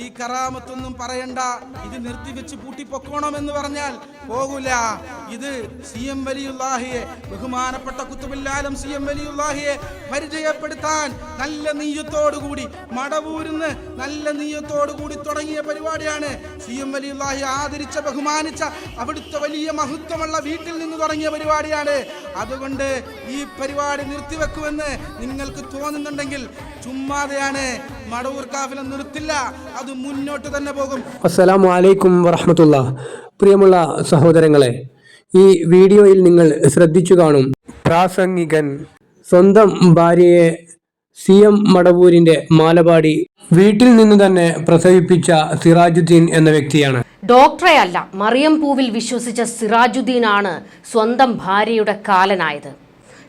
ഈ കറാമത്തൊന്നും പറയണ്ട. ഇത് നിർത്തിവെച്ച് പൂട്ടിപ്പൊക്കോണം എന്ന് പറഞ്ഞാൽ പോകൂല. ഇത് സി എം വലിയുല്ലാഹിയെ ബഹുമാനപ്പെട്ട കുത്തുബില്ലാലം സി എം വലിയുല്ലാഹിയെ പരിചയപ്പെടുത്താൻ നല്ല നീയത്തോടുകൂടി മടവൂരുന്ന് നല്ല നീയത്തോടുകൂടി തുടങ്ങിയ പരിപാടിയാണ് സി എം വലിയുല്ലാഹി ആദരിച്ച ബഹുമാനിച്ച അവിടുത്തെ വലിയ മഹത്വമുള്ള വീട്ടിൽ നിന്ന് തുടങ്ങിയ പരിപാടിയാണ് അതുകൊണ്ട് ഈ പരിപാടി നിർത്തിവെക്കുമെന്ന് നിങ്ങൾക്ക് തോന്നുന്നുണ്ടെങ്കിൽ ചുമ്മാതെയാണ് മടവൂർ കാഫില നിർത്തില്ല. അത് മുന്നോട്ട് തന്നെ പോകും. അസ്സലാമു വലൈക്കും വറഹമത്തുള്ള പ്രിയമുള്ള സഹോദരങ്ങളെ ഈ വീഡിയോയിൽ നിങ്ങൾ ശ്രദ്ധിച്ചു കാണും. പ്രാസംഗികൻ സ്വന്തം ഭാര്യയെ സി എം മടവൂരിന്റെ മാലപാടി വീട്ടിൽ നിന്ന് തന്നെ പ്രസവിപ്പിച്ച സിറാജുദ്ദീൻ എന്ന വ്യക്തിയാണ്. ഡോക്ടറെ അല്ല മറിയം പൂവിൽ വിശ്വസിച്ച സിറാജുദ്ദീനാണ് സ്വന്തം ഭാര്യയുടെ കാലനായത്.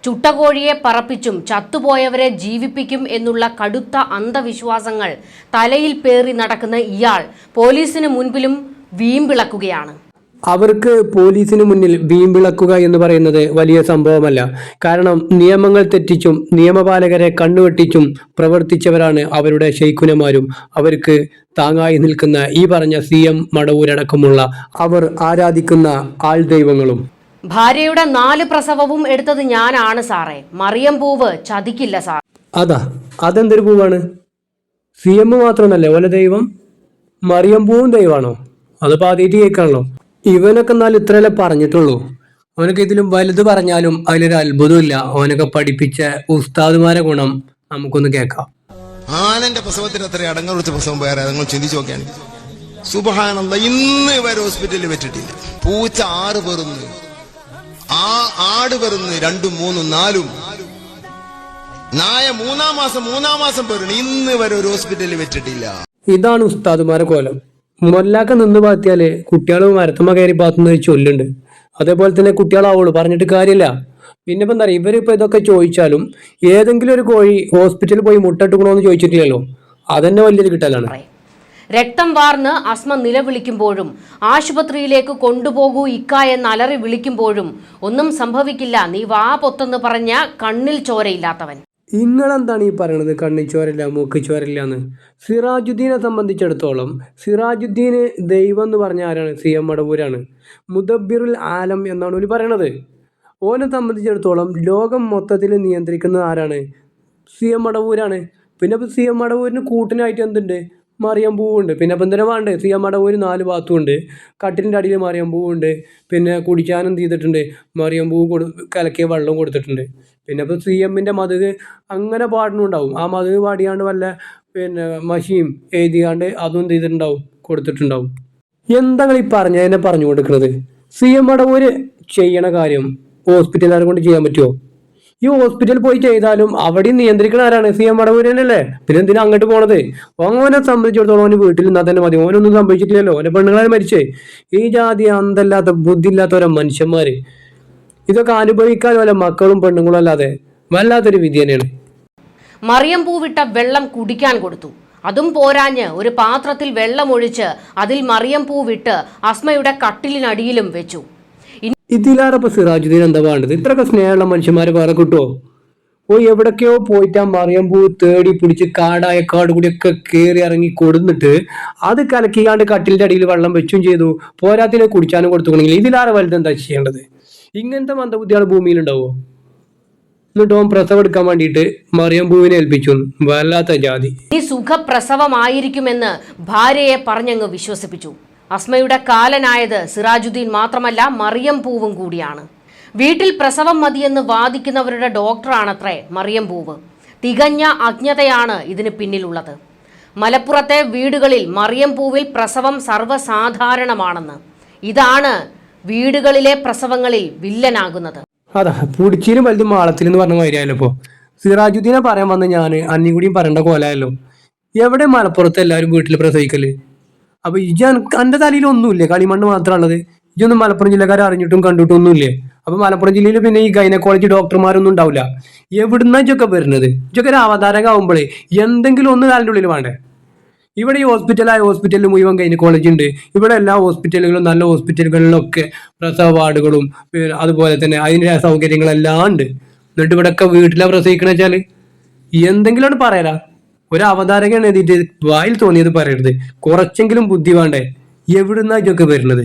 ചുട്ടകോഴിയെ പറപ്പിച്ചും ചത്തുപോയവരെ ജീവിപ്പിക്കും എന്നുള്ള കടുത്ത അന്ധവിശ്വാസങ്ങൾ തലയിൽ പേറി നടക്കുന്ന ഇയാൾ പോലീസിന് മുൻപിലും വീമ്പിളക്കുകയാണ്. അവർക്ക് പോലീസിന് മുന്നിൽ വീമ്പിളക്കുക എന്ന് പറയുന്നത് വലിയ സംഭവമല്ല. കാരണം നിയമങ്ങൾ തെറ്റിച്ചും നിയമപാലകരെ കണ്ണുവെട്ടിച്ചും പ്രവർത്തിച്ചവരാണ് അവരുടെ ശൈഖുനമാരും. അവർക്ക് താങ്ങായി നിൽക്കുന്ന ഈ പറഞ്ഞ സി എം മടവൂരടക്കമുള്ള അവർ ആരാധിക്കുന്ന ആൾ ദൈവങ്ങളും ഭാര്യയുടെ നാല് പ്രസവവും എടുത്തത് ഞാനാണ് സാറേ. മറിയം പൂവ് ചതിക്കില്ല സാർ. അതാ അതെന്തൊരു പൂവാണ്? സി എം മാത്രമല്ലേ ഓല ദൈവം മറിയം പൂവും ദൈവമാണോ? അത് പാതിയിട്ട് കേൾക്കാണല്ലോ. ഇവനൊക്കെ എന്നാൽ ഇത്രയല്ലേ പറഞ്ഞിട്ടുള്ളൂ. അവനൊക്കെ ഇതിലും വലുത് പറഞ്ഞാലും അതിലൊരു അത്ഭുതമില്ല അവനൊക്കെ പഠിപ്പിച്ച ഉസ്താദുമാരെ ഗുണം നമുക്കൊന്ന് കേൾക്കാം. ആനന്റെ പ്രസവത്തിന് അത്ര അടങ്ങൾ വിളിച്ച പ്രസവം വേറെ നിങ്ങൾ ചിന്തിച്ചു നോക്കിയാണ് സുബഹാനന്ദ ഇന്ന് വരെ ഹോസ്പിറ്റലിൽ വെച്ചിട്ടില്ല. പൂച്ച ആറ് പെറുന്ന്. ആ ആട് പെറുന്ന് രണ്ടും മൂന്നും നാലും. നായ മൂന്നാം മാസം മൂന്നാം മാസം പെറുന്നു. ഇന്ന് വരെ ഒരു ഹോസ്പിറ്റലിൽ വെച്ചിട്ടില്ല. ഇതാണ് ഉസ്താദുമാരെ കോലം. മൊല്ലാക്ക നിന്ന് പാത്തിയാൽ കുട്ടികൾ മരത്തുമ്മ കയറി പാത്തുന്ന ചൊല്ലുണ്ട്. അതേപോലെ തന്നെ കുട്ടികളാവുള്ളൂ. പറഞ്ഞിട്ട് കാര്യമില്ല. പിന്നെ ഇപ്പം എന്താ പറയുക? ഇവരിപ്പോ ഇതൊക്കെ ചോദിച്ചാലും ഏതെങ്കിലും ഒരു കോഴി ഹോസ്പിറ്റലിൽ പോയി മുട്ടട്ടുക്കണോന്ന് ചോദിച്ചിട്ടില്ലല്ലോ. അതന്നെ വലിയൊരു കിട്ടലാണ്. രക്തം വാർന്ന് അസ്മ നിലവിളിക്കുമ്പോഴും ആശുപത്രിയിലേക്ക് കൊണ്ടുപോകൂ ഇക്ക എന്ന് അലറി വിളിക്കുമ്പോഴും ഒന്നും സംഭവിക്കില്ല. നീ വാ പൊത്തെന്ന് പറഞ്ഞ കണ്ണിൽ ചോരയില്ലാത്തവൻ. നിങ്ങളെന്താണ് ഈ പറയണത്? കണ്ണിച്ചോരല്ല മൂക്കിച്ചോരല്ല എന്ന്. സിറാജുദ്ദീനെ സംബന്ധിച്ചിടത്തോളം സിറാജുദ്ദീന് ദൈവം എന്ന് പറഞ്ഞ ആരാണ്? C M മടവൂരാണ്. മുദബിറുൽ ആലം എന്നാണ് ഒരു പറയണത്. ഓനെ സംബന്ധിച്ചിടത്തോളം ലോകം മൊത്തത്തിൽ നിയന്ത്രിക്കുന്നത് ആരാണ്? സി എം മടവൂരാണ്. പിന്നെ സി എം മടവൂരിന് കൂട്ടിനായിട്ട് എന്തുണ്ട്? മറിയം പൂവുണ്ട്. പിന്നെ ഇപ്പം എന്തിനാ വേണ്ടേ? സി എം മടവൂര് നാല് ഭാഗത്തും ഉണ്ട്. കട്ടിലിന്റെ അടിയിൽ മറിയം പൂവുണ്ട്. പിന്നെ കുടിക്കാനും എന്ത് ചെയ്തിട്ടുണ്ട്? മറിയം പൂവ് കൊടു കലക്കിയ വെള്ളം കൊടുത്തിട്ടുണ്ട്. പിന്നെ ഇപ്പോൾ സി എമ്മിന്റെ മതുക് അങ്ങനെ പാടുന്നുണ്ടാവും ആ മതക് പാടിയാണ്ട് വല്ല പിന്നെ മഷിയും എഴുതിയാണ്ട് അതും എന്ത് ചെയ്തിട്ടുണ്ടാവും? കൊടുത്തിട്ടുണ്ടാവും. എന്താ ഈ എന്നെ പറഞ്ഞു കൊടുക്കുന്നത് സി എം അടവൂര് ചെയ്യണ കാര്യം ഹോസ്പിറ്റലുകാരെ കൊണ്ട് ചെയ്യാൻ പറ്റുമോ ഈ ഹോസ്പിറ്റലിൽ പോയി ചെയ്താലും അവിടെ നിയന്ത്രിക്കണ ആരാണ്? സി എം മടവൂരനല്ലേ? പിന്നെ എന്തിനാ അങ്ങോട്ട് പോണത്? ഓനെ സംബന്ധിച്ചിടത്തോളം അവന് വീട്ടിൽ നിന്നാൽ തന്നെ മതി. ഓനൊന്നും സംഭവിച്ചിട്ടില്ലല്ലോ. ഓനെ പെണ്ണുങ്ങളെ മരിച്ചേ. ഈ ജാതി അന്തല്ലാത്ത ബുദ്ധിയില്ലാത്ത ഓരോ മനുഷ്യന്മാര്. ഇതൊക്കെ അനുഭവിക്കാൻ വല്ല മക്കളും പെണ്ണുങ്ങളും അല്ലാതെ വല്ലാത്തൊരു വിധി തന്നെയാണ്. മറിയം പൂവിട്ട വെള്ളം കുടിക്കാൻ കൊടുത്തു. അതും പോരാഞ്ഞ് ഒരു പാത്രത്തിൽ വെള്ളമൊഴിച്ച് അതിൽ മറിയം പൂവിട്ട് അസ്മയുടെ കട്ടിലിനടിയിലും വെച്ചു. ഇതിലാറെ ഇപ്പൊ സിറാജുദ്ദീൻ എന്താ വേണ്ടത്? ഇത്രയൊക്കെ സ്നേഹമുള്ള മനുഷ്യന്മാരെ വേറെ കിട്ടുമോ ഓ എവിടൊക്കെയോ പോയിട്ട് ആ മറിയമ്പൂ തേടി പിടിച്ച് കാടായ കാട് കൂടിയൊക്കെ കയറി ഇറങ്ങി കൊടുന്നിട്ട് അത് കലക്കിയാണ്ട് കട്ടിലിന്റെ അടിയിൽ വെള്ളം വെച്ചും ചെയ്തു. പോരാത്തിനെ കുടിച്ചാനും കൊടുത്തുകൊണ്ടെങ്കിൽ ഇതിലാറെ വലുത് എന്താ ചെയ്യേണ്ടത്? ഇങ്ങനത്തെ മന്ദബുദ്ധിയാണ് ഭൂമിയിലുണ്ടാവോ എന്നിട്ട് ഓൻ പ്രസവം എടുക്കാൻ വേണ്ടിയിട്ട് മറിയമ്പൂവിനെ ഏൽപ്പിച്ചു. വല്ലാത്ത ജാതി. ഈ സുഖപ്രസവമായിരിക്കുമെന്ന് ഭാര്യയെ പറഞ്ഞങ്ങ് വിശ്വസിപ്പിച്ചു. അസ്മയുടെ കാലനായത് സിറാജുദ്ദീൻ മാത്രമല്ല മറിയം പൂവും കൂടിയാണ്. വീട്ടിൽ പ്രസവം മതിയെന്ന് വാദിക്കുന്നവരുടെ ഡോക്ടറാണത്രേ മറിയം പൂവ്. തികഞ്ഞ അജ്ഞതയാണ് ഇതിന് പിന്നിലുള്ളത്. മലപ്പുറത്തെ വീടുകളിൽ മറിയം പൂവിൽ പ്രസവം സർവസാധാരണമാണെന്ന്. ഇതാണ് വീടുകളിലെ പ്രസവങ്ങളിൽ വില്ലനാകുന്നത്. അതാ പുടിച്ചിലും വലുതും മാളത്തിൽ എന്ന് പറഞ്ഞ മാതിരിയായല്ലോ ഇപ്പോ. സിറാജുദ്ദീനെ പറയാൻ വന്ന ഞാൻ അന്നി കൂടിയും പറയേണ്ട കോലായല്ലോ. എവിടെ മലപ്പുറത്ത് എല്ലാവരും വീട്ടിൽ പ്രസവിക്കൽ? അപ്പൊ ഇജ് എന്റെ തലയിൽ ഒന്നുമില്ലേ? കളിമണ്ണ് മാത്രമുള്ളത് ഇജൊന്നും മലപ്പുറം ജില്ലക്കാരെ അറിഞ്ഞിട്ടും കണ്ടിട്ടും ഒന്നുമില്ലേ അപ്പൊ മലപ്പുറം ജില്ലയിൽ പിന്നെ ഈ ഗൈനക്കോളജി ഡോക്ടർമാരൊന്നും ഉണ്ടാവില്ല. എവിടുന്ന ഇജൊക്കെ വരുന്നത്? ഇജൊക്കെ ഒരു അവതാരക ആവുമ്പോഴേ എന്തെങ്കിലും ഒന്ന് കാലിന്റെ ഉള്ളിൽ വേണ്ടേ? ഇവിടെ ഈ ഹോസ്പിറ്റലായ ഹോസ്പിറ്റലിൽ മുഴുവൻ ഗൈനക്കോളജി ഉണ്ട്. ഇവിടെ എല്ലാ ഹോസ്പിറ്റലുകളും നല്ല ഹോസ്പിറ്റലുകളിലൊക്കെ പ്രസവ വാർഡുകളും അതുപോലെ തന്നെ അതിന്റെ സൗകര്യങ്ങളെല്ലാം ഉണ്ട്. എന്നിട്ട് ഇവിടെയൊക്കെ വീട്ടിലാണ് പ്രസവിക്കണമെന്ന് വെച്ചാൽ എന്തെങ്കിലും ആണ് പറയാലാ. ഒരു അവതാരകൻ എഴുതിയിട്ട് വായിൽ തോന്നിയത് പറയരുത്. കുറച്ചെങ്കിലും ബുദ്ധി വേണ്ടേ? എവിടുന്നാ ഇതൊക്കെ വരുന്നത്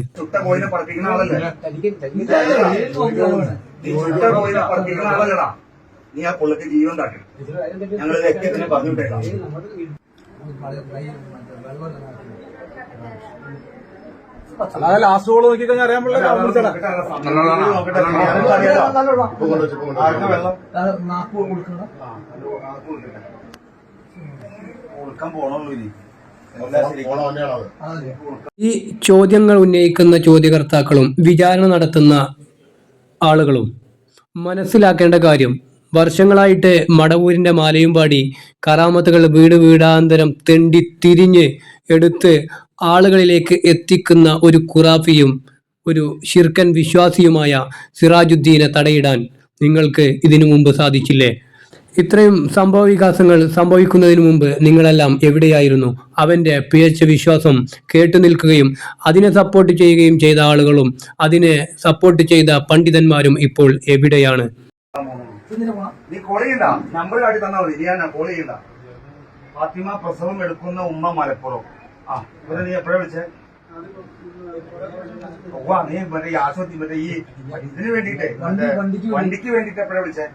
ലാസ്റ്റ് ഗോൾ നോക്കി കഴിഞ്ഞാൽ അറിയാൻ നോക്കട്ടെ, പോണുള്ളൂ ഇനി. ഈ ചോദ്യങ്ങൾ ഉന്നയിക്കുന്ന ചോദ്യകർത്താക്കളും വിചാരണ നടത്തുന്ന ആളുകളും മനസ്സിലാക്കേണ്ട കാര്യം വർഷങ്ങളായിട്ട് മടവൂരിന്റെ മാലയും പാടി കറാമത്തുകൾ വീട് വീടാന്തരം തെണ്ടി തിരിഞ്ഞ് എടുത്ത് ആളുകളിലേക്ക് എത്തിക്കുന്ന ഒരു കുറാഫിയും ഒരു ഷിർക്കൻ വിശ്വാസിയുമായ സിറാജുദ്ദീനെ തടയിടാൻ നിങ്ങൾക്ക് ഇതിനു മുമ്പ് സാധിച്ചില്ലേ? ഇത്രയും സംഭവ വികാസങ്ങൾ സംഭവിക്കുന്നതിന് മുമ്പ് നിങ്ങളെല്ലാം എവിടെയായിരുന്നു? അവന്റെ പിഴച്ച വിശ്വാസം കേട്ടു നിൽക്കുകയും അതിനെ സപ്പോർട്ട് ചെയ്യുകയും ചെയ്ത ആളുകളും അതിനെ സപ്പോർട്ട് ചെയ്ത പണ്ഡിതന്മാരും ഇപ്പോൾ എവിടെയാണ്? നീ കോൾ നമ്പർ കാട്ടി തന്നാ മതി. ഞാൻ ചെയ്യണ്ട. ഫാത്തിമ പ്രസവം എടുക്കുന്ന ഉമ്മ മലപ്പുറം. ആ നീ എപ്പോഴാ വിളിച്ചേ? ഉവ്വ, നീ മറ്റേ ഈ ആശുപത്രി മറ്റേ ഈ ഇതിന് വേണ്ടിട്ടേ വണ്ടിക്ക് വേണ്ടിട്ട് എപ്പോഴാ വിളിച്ചേ?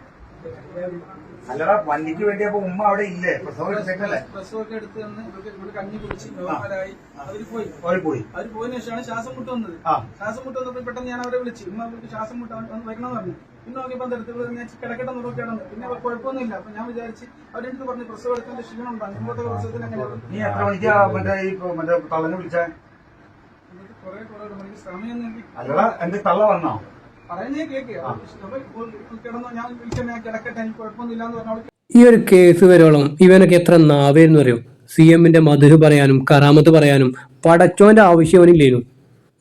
അല്ലടാ വണ്ടിക്ക് വേണ്ടി അപ്പൊ ഉമ്മ അവിടെ ഇല്ലേ? പ്രസവം എടുത്തേക്കല്ലേ പ്രസവമൊക്കെ എടുത്ത് തന്ന് ഇവിടെ കഞ്ഞി കുടിച്ച് നോർമലായി അവർ പോയി. അവർ പോയി. അവർ പോയതിനു ശേഷമാണ് ശ്വാസം മുട്ട് വന്നത്. ശ്വാസം മുട്ട് വന്നപ്പോൾ പെട്ടെന്ന് ഞാൻ അവരെ വിളിച്ചു ഉമ്മ അവർക്ക് ശ്വാസം മുട്ട് ഒന്ന് വരണമെന്ന് പറഞ്ഞു. പിന്നെ നോക്കിയപ്പോൾ അടുത്ത് ഞാൻ കിടക്കട്ടെ നോക്കിയാണെന്ന് പിന്നെ അവർ കുഴപ്പമൊന്നുമില്ല. അപ്പൊ ഞാൻ വിചാരിച്ച് അവരെടുത്ത് പറഞ്ഞു പ്രസവം എടുക്കാൻ ക്ഷീണം ഉണ്ടാകും ഇങ്ങോട്ട് പ്രസവത്തിന് അങ്ങനെ നീ എത്ര മണിക്കാ മറ്റേ ഈ മറ്റേ തള്ളനെ വിളിച്ചേ? കുറെ കുറെ മണിക്ക് എനിക്ക് അല്ലടാ എന്റെ തള്ള വന്നോ? പറയുന്നേ കേക്ക്. കിടന്നു. ഞാൻ വിളിച്ചാൽ ഞാൻ കിടക്കട്ടെ എനിക്ക് കുഴപ്പമൊന്നുമില്ല എന്ന് പറഞ്ഞു ഈ ഒരു കേസ് വരോളം ഇവനൊക്കെ എത്ര നാവേന്ന് പറയും സി എമ്മിന്റെ മധുഹ് പറയാനും കറാമത്ത് പറയാനും പടച്ചോന്റെ ആവശ്യമനില്ലേനു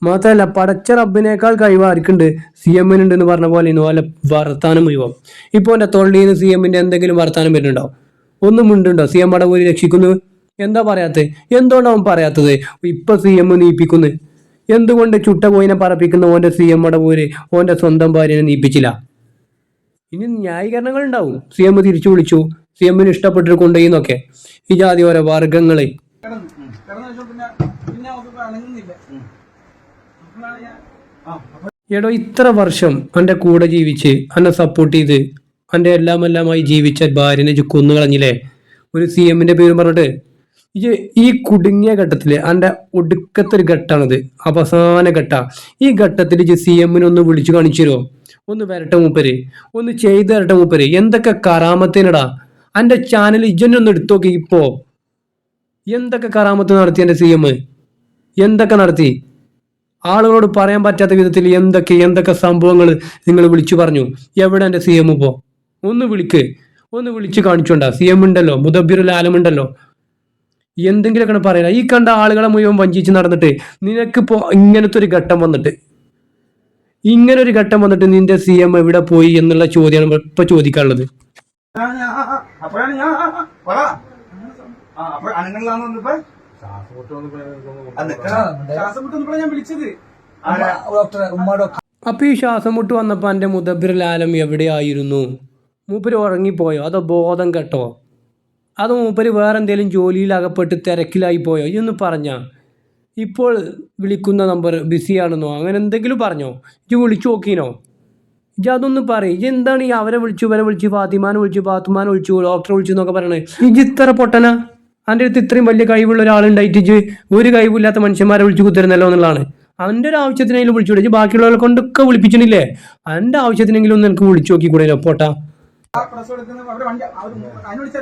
മാത്രമല്ല പടച്ച റബ്ബിനേക്കാൾ കഴിവ് ആർക്കുണ്ട്? സി എമ്മിനുണ്ട് എന്ന് പറഞ്ഞ പോലെ ഇന്ന് പോലെ വർത്താനം മുഴുവൻ ഇപ്പോൾ എന്റെ തൊള്ളിയിൽ നിന്ന് സി എമ്മിന്റെ എന്തെങ്കിലും വർത്താനം വരുന്നുണ്ടോ? ഒന്നും ഉണ്ടുണ്ടോ സി എം അടവൂരി രക്ഷിക്കുന്നു? എന്താ പറയാത്തത്? എന്തുകൊണ്ടാവും പറയാത്തത്? ഇപ്പൊ സി എം നീപ്പിക്കുന്നു എന്തുകൊണ്ട് ചുട്ട പോയിനെ പറപ്പിക്കുന്ന ഓന്റെ സി എം പോര് ഓന്റെ സ്വന്തം ഭാര്യനെ നീപ്പിച്ചില്ല? ഇനി ന്യായീകരണങ്ങൾ ഉണ്ടാവും. സി എം തിരിച്ചു വിളിച്ചു. സി എമ്മിന് ഇഷ്ടപ്പെട്ടിട്ട് കൊണ്ടുപോയിന്നൊക്കെ ഈ ജാതി ഓരോ വർഗങ്ങളെ എടോ ഇത്ര വർഷം എന്റെ കൂടെ ജീവിച്ച് എന്നെ സപ്പോർട്ട് ചെയ്ത് എന്റെ എല്ലാം എല്ലാമായി ജീവിച്ച ഭാര്യനെ കൊന്നു കളഞ്ഞില്ലേ ഒരു സി എമ്മിന്റെ പേര് പറഞ്ഞിട്ട് ഇജ് ഈ കുടുങ്ങിയ ഘട്ടത്തിൽ എന്റെ ഒടുക്കത്തെ ഒരു ഘട്ടമാണിത് അവസാന ഘട്ട. ഈ ഘട്ടത്തിൽ ജി സി എമ്മിനെ ഒന്ന് വിളിച്ചു കാണിച്ചു തരുമോ ഒന്ന് വരട്ടെ മൂപ്പര്. ഒന്ന് ചെയ്ത് തരട്ടെ മൂപ്പര്. എന്തൊക്കെ കറാമത്തിനടാ അന്റെ ചാനൽ ഇജന്നെ ഒന്ന് എടുത്തു നോക്കി ഇപ്പോ. എന്തൊക്കെ കറാമത്ത് നടത്തി എന്റെ സി എം? എന്തൊക്കെ നടത്തി? ആളുകളോട് പറയാൻ പറ്റാത്ത വിധത്തിൽ എന്തൊക്കെ എന്തൊക്കെ സംഭവങ്ങൾ നിങ്ങൾ വിളിച്ചു പറഞ്ഞു. എവിടെ എന്റെ സി എം ഒന്ന് വിളിക്ക്. ഒന്ന് വിളിച്ച് കാണിച്ചോണ്ടാ. സി എം ഉണ്ടല്ലോ മുദബിറുൽ ആലം ഉണ്ടല്ലോ എന്തെങ്കിലുമൊക്കെ പറയാ ഈ കണ്ട ആളുകളെ മുഴുവൻ വഞ്ചിച്ച് നടന്നിട്ട് നിനക്കിപ്പോ ഇങ്ങനത്തെ ഒരു ഘട്ടം വന്നിട്ട് ഇങ്ങനെ ഒരു ഘട്ടം വന്നിട്ട് നിന്റെ സി എം എവിടെ പോയി എന്നുള്ള ചോദ്യമാണ് ഇപ്പൊ ചോദിക്കാനുള്ളത്? അപ്പൊ ഈ ശ്വാസം മുട്ട് വന്നപ്പോ എന്റെ മുതബിർ ലാലം എവിടെയായിരുന്നു? മൂപ്പര് ഉറങ്ങിപ്പോയോ? അതോ ബോധം കെട്ടോ? അതോ മൂപ്പര് വേറെ എന്തെങ്കിലും ജോലിയിൽ അകപ്പെട്ട് തിരക്കിലായി പോയോ? ഇതൊന്ന് പറഞ്ഞാൽ ഇപ്പോൾ വിളിക്കുന്ന നമ്പർ ബിസിയാണെന്നോ അങ്ങനെ എന്തെങ്കിലും പറഞ്ഞോ? ഇജ് വിളിച്ചു നോക്കീനോ? ഇജ് അതൊന്ന് പറയും. ഇജ് എന്താണ് ഈ അവരെ വിളിച്ചു ഇവരെ വിളിച്ചു ഫാത്തിമാനെ വിളിച്ചു ഫാത്തുമാനെ വിളിച്ചു ഡോക്ടറെ വിളിച്ചു എന്നൊക്കെ പറയണേ? ഇജ് ഇത്ര പൊട്ടന? അവന്റെ അടുത്ത് ഇത്രയും വലിയ കഴിവുള്ള ഒരാളുണ്ടായിട്ട് ഇജ്ജ് ഒരു കഴിവില്ലാത്ത മനുഷ്യന്മാരെ വിളിച്ചു കുത്തിരുന്നല്ലോ എന്നുള്ളതാണ്. അവന്റെ ഒരു ആവശ്യത്തിനെങ്കിലും വിളിച്ചു ഇജ്ജ് ബാക്കിയുള്ളവരെ കൊണ്ടൊക്കെ വിളിപ്പിച്ചിട്ടില്ലേ? അവന്റെ ആവശ്യത്തിനെങ്കിലും ഒന്ന് എനിക്ക് വിളിച്ചു നോക്കി കൂടെ പോട്ടാ. എടുക്കുന്ന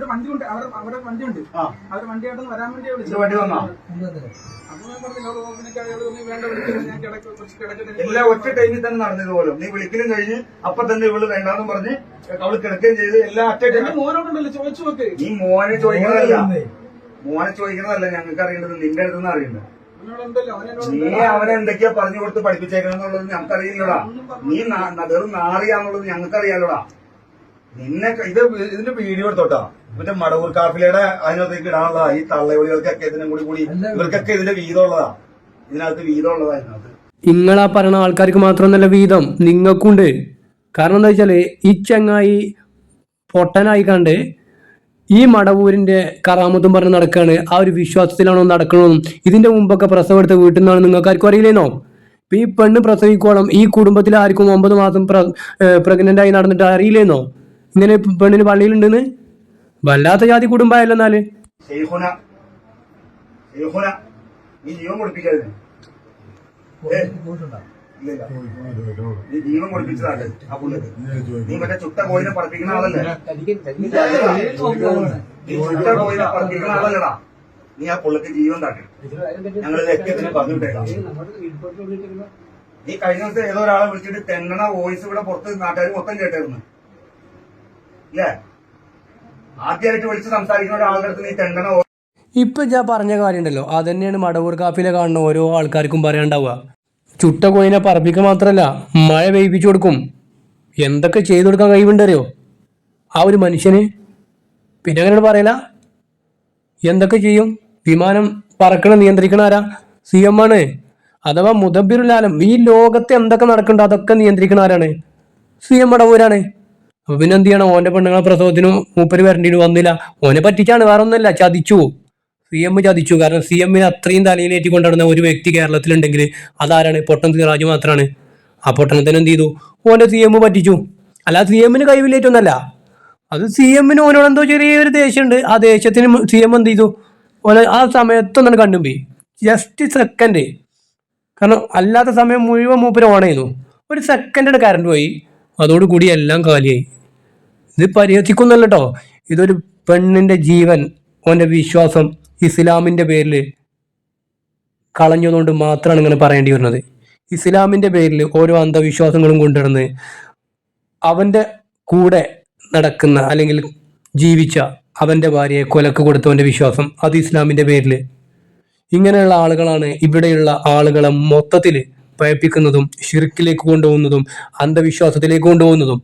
വണ്ടി ഉണ്ട് അവരുടെ വണ്ടി ഉണ്ട് ആ. അവരുടെ വണ്ടിയായിട്ടൊന്ന് വരാൻ വേണ്ടി ഇത് വിളിച്ചു വണ്ടി വന്നോ? അപ്പൊ ഞാൻ പറഞ്ഞു "ലോഡ് ഓപ്പണിക്ക് അയാൾ വേണ്ട വിളിക്കുന്നത് ഞാൻ കുറച്ച് കിടക്കട്ടെ എല്ലാം ഒറ്റ ടൈമിൽ തന്നെ നടന്നത് പോലും. നീ വിളിക്കലും കഴിഞ്ഞ് അപ്പൊ തന്നെ ഇവൾ വേണ്ടാന്ന് പറഞ്ഞ് അവൾ കിടക്കുകയും ചെയ്ത് എല്ലാ ഒറ്റ ടൈമിൽ മോനോടുണ്ടല്ലോ ചോദിച്ചു നോക്ക്. നീ മോനെ ചോദിക്കുന്നതല്ല മോനെ ചോദിക്കുന്നതല്ല ഞങ്ങൾക്ക് അറിയേണ്ടത് നിന്റെ അടുത്തുനിന്ന് അറിയേണ്ടത്. അവനോട് നീ അവനെ എന്തൊക്കെയാ പറഞ്ഞു കൊടുത്ത് പഠിപ്പിച്ചേക്കണെന്നുള്ളത് ഞങ്ങൾക്കറിയില്ലടാ. നീ നാ- വെറും നാറിയാന്നുള്ളത് ഞങ്ങൾക്കറിയാലോടാ. നിന്നെ ഇത് ഇതിന്റെ വീഡിയോ എടുത്തോട്ടാ. മറ്റേ മടവൂർ കാഫിലയുടെ അതിനകത്തേക്ക് ഇടാനുള്ളതാ ഈ തള്ളയോളികൾക്കൊക്കെ ഇതിനും കൂടി കൂടി ഇവർക്കൊക്കെ ഇതിന്റെ വീതമുള്ളതാ. ഇതിനകത്ത് വീതമുള്ളതാ ഇതിനകത്ത്. ആ പറയുന്ന ആൾക്കാർക്ക് മാത്രമൊന്നല്ല വീതം. നിങ്ങൾക്കുണ്ട്. കാരണം എന്താ വെച്ചാൽ ഈ ചങ്ങായി പൊട്ടനായി കണ്ട് ഈ മടവൂരിന്റെ കറാമത്തും പറഞ്ഞ് നടക്കുകയാണ് ആ ഒരു വിശ്വാസത്തിലാണോ നടക്കണമെന്നും ഇതിന്റെ മുമ്പൊക്കെ പ്രസവം എടുത്ത വീട്ടിൽ നിന്നാണ് നിങ്ങൾക്കാർക്കും അറിയില്ലേനോ ഇപ്പൊ ഈ പെണ്ണ് പ്രസവിക്കോളം ഈ കുടുംബത്തിൽ ആർക്കും ഒമ്പത് മാസം പ്രഗ്നന്റ് ആയി നടന്നിട്ട് അറിയില്ലേന്നോ? ഇങ്ങനെ പെണ്ണിന് പള്ളിയിലുണ്ടെന്ന്? വല്ലാത്ത ജാതി കുടുംബമായല്ലോ എന്നാൽ. നീ ആ പുള്ളിക്ക്. ചുട്ട ആളല്ലേ? ചുട്ട ആളല്ലടാ. നീ ആ ജീവൻ താട്ടി ഞങ്ങൾ ലക്ഷ്യത്തിന് പറഞ്ഞു വിട്ടേക്കാം നീ കഴിഞ്ഞ ദിവസം ഏതോ ഒരാളെ വിളിച്ചിട്ട് തെന്നണ വോയിസ് ഇവിടെ പുറത്ത് നാട്ടുകാർ മൊത്തം കേട്ടായിരുന്നു ഇല്ലേ ആദ്യമായിട്ട് വിളിച്ച് സംസാരിക്കുന്ന ഒരാളുടെ നീ തെണ്ടണ ഇപ്പൊ ഞാൻ പറഞ്ഞ കാര്യം അത് തന്നെയാണ് മടവൂർ കാപ്പിലെ കാണുന്ന ഓരോ ആൾക്കാർക്കും പറയാണ്ടാവുക ചുട്ട കോയിനെ പറപ്പിക്കുക മാത്രല്ല മഴ വേവിപ്പിച്ചു കൊടുക്കും. എന്തൊക്കെ ചെയ്തു കൊടുക്കാൻ കഴിവുണ്ടറിയോ? ആ ഒരു മനുഷ്യന് പിന്നെ അങ്ങനെ പറയല? എന്തൊക്കെ ചെയ്യും? വിമാനം പറക്കണ നിയന്ത്രിക്കണ ആരാ? സി എം ആണ്. അഥവാ മുദബിറുലാലം ഈ ലോകത്ത് എന്തൊക്കെ നടക്കണ്ടോ അതൊക്കെ നിയന്ത്രിക്കണ ആരാണ്? സി എം മടവൂരാണ്. അപ്പൊ പിന്നെ എന്ത് ചെയ്യണം? ഓന്റെ പെണ്ണുങ്ങളെ പ്രസവത്തിനും മൂപ്പര് വരണ്ടിട്ട് വന്നില്ല. ഓനെ പറ്റിച്ചാണ് വേറെ ഒന്നുമല്ല ചതിച്ചു. സി എം ചതിച്ചു. കാരണം സി എമ്മിനെ അത്രയും തലയിലേറ്റി കൊണ്ടുവരുന്ന ഒരു വ്യക്തി കേരളത്തിലുണ്ടെങ്കിൽ അതാരാണ്? പൊട്ടൻ സിറാജ് മാത്രമാണ് ആ പൊട്ടണത്തിന് എന്ത് ചെയ്തു? ഓന്റെ സി എം പറ്റിച്ചു. അല്ല സി എമ്മിന് കൈവില്ലേറ്റൊന്നല്ല അത് സി എമ്മിന് ഓനോട് എന്തോ ചെറിയൊരു ദേഷ്യമുണ്ട്. ആ ദേഷ്യത്തിന് സി എം എന്ത് ചെയ്തു? ഓനെ ആ സമയത്തൊന്നാണ് കണ്ടും പോയി ജസ്റ്റ് സെക്കൻഡ് കാരണം അല്ലാത്ത സമയം മുഴുവൻ മൂപ്പര് ഓൺ ചെയ്തു. ഒരു സെക്കൻഡ് കറണ്ട് പോയി. അതോടുകൂടി എല്ലാം കാലിയായി. ഇത് പരിഹസിക്കുന്നല്ല കേട്ടോ ഇതൊരു പെണ്ണിന്റെ ജീവൻ ഓന്റെ വിശ്വാസം ഇസ്ലാമിന്റെ പേരിൽ കളഞ്ഞതുകൊണ്ട് മാത്രമാണ് ഇങ്ങനെ പറയേണ്ടി വരുന്നത്. ഇസ്ലാമിന്റെ പേരിൽ ഓരോ അന്ധവിശ്വാസങ്ങളും കൊണ്ടുവരുന്നത് അവന്റെ കൂടെ നടക്കുന്ന അല്ലെങ്കിൽ ജീവിച്ച അവന്റെ ഭാര്യയെ കൊലക്ക് കൊടുത്തവന്റെ വിശ്വാസം അത് ഇസ്ലാമിന്റെ പേരിൽ ഇങ്ങനെയുള്ള ആളുകളാണ് ഇവിടെയുള്ള ആളുകളെ മൊത്തത്തിൽ പയപ്പിക്കുന്നതും ഷിർക്കിലേക്ക് കൊണ്ടുപോകുന്നതും അന്ധവിശ്വാസത്തിലേക്ക് കൊണ്ടുപോകുന്നതും.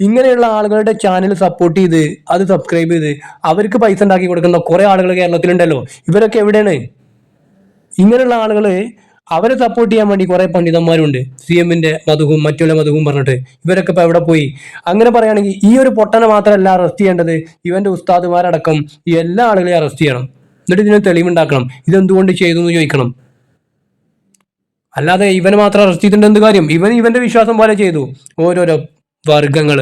ഇങ്ങനെയുള്ള ആളുകളുടെ ചാനൽ സപ്പോർട്ട് ചെയ്ത് അത് സബ്സ്ക്രൈബ് ചെയ്ത് അവർക്ക് പൈസ ഉണ്ടാക്കി കൊടുക്കുന്ന കുറെ ആളുകൾ കേരളത്തിലുണ്ടല്ലോ. ഇവരൊക്കെ എവിടെയാണ്? ഇങ്ങനെയുള്ള ആളുകൾ അവരെ സപ്പോർട്ട് ചെയ്യാൻ വേണ്ടി കുറെ പണ്ഡിതന്മാരുണ്ട്. സി എമ്മിന്റെ മധുവും മറ്റുള്ള മധുവും പറഞ്ഞിട്ട് ഇവരൊക്കെ ഇപ്പൊ എവിടെ പോയി? അങ്ങനെ പറയുകയാണെങ്കിൽ ഈ ഒരു പൊട്ടനെ മാത്രമല്ല അറസ്റ്റ് ചെയ്യേണ്ടത് ഇവന്റെ ഉസ്താദുമാരടക്കം എല്ലാ ആളുകളെയും അറസ്റ്റ് ചെയ്യണം. എന്നിട്ട് ഇതിന് തെളിവുണ്ടാക്കണം. ഇതെന്തുകൊണ്ട് ചെയ്തു എന്ന് ചോദിക്കണം. അല്ലാതെ ഇവനെ മാത്രം അറസ്റ്റ് ചെയ്തിട്ട് എന്ത് കാര്യം? ഇവൻ ഇവന്റെ വിശ്വാസം പോലെ ചെയ്തു. ഓരോരോ വർഗങ്ങൾ